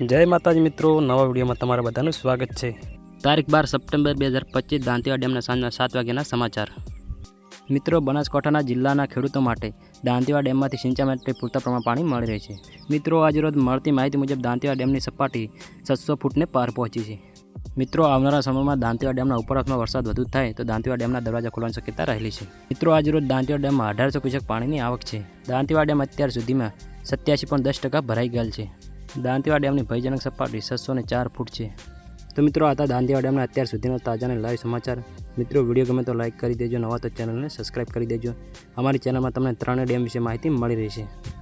જય માતાજી મિત્રો નવા વિડીયોમાં તમારા બધાનું સ્વાગત છે. તારીખ બાર સપ્ટેમ્બર બે હજાર પચીસ દાંતીવા ડેમના સાંજના સાત વાગ્યાના સમાચાર. મિત્રો બનાસકાંઠાના જિલ્લાના ખેડૂતો માટે દાંતીવાડ ડેમમાંથી સિંચાઈ માટે પૂરતા પ્રમાણ પાણી મળી રહે છે. મિત્રો આજરોજ મળતી માહિતી મુજબ દાંતીવા ડેમની સપાટી છસો ફૂટને પાર પહોંચી છે. મિત્રો આવનારા સમયમાં દાંતીવા ડેમના ઉપરવાસમાં વરસાદ વધુ થાય તો દાંતીવા ડેમના દરવાજા ખોલવાની શક્યતા રહેલી છે. મિત્રો આજરોજ દાંતીવા ડેમમાં અઢારસો ક્યુસેક પાણીની આવક છે. દાંતીવા ડેમ અત્યાર સુધીમાં સત્યાસી પોઈન્ટ દસ ટકા ભરાઈ ગયેલ છે. દાંતીવા ડેમની ભયજનક સપાટી છસો ને ચાર ફૂટ છે. તો મિત્રો, આ હતા દાંતીવાડ ડેમના અત્યાર સુધીના તાજા અને લાઈવ સમાચાર. મિત્રો, વીડિયો ગમે તો લાઈક કરી દેજો, નવા તો ચેનલને સબસ્ક્રાઈબ કરી દેજો. અમારી ચેનલમાં તમને ત્રણેય ડેમ વિશે માહિતી મળી રહી છે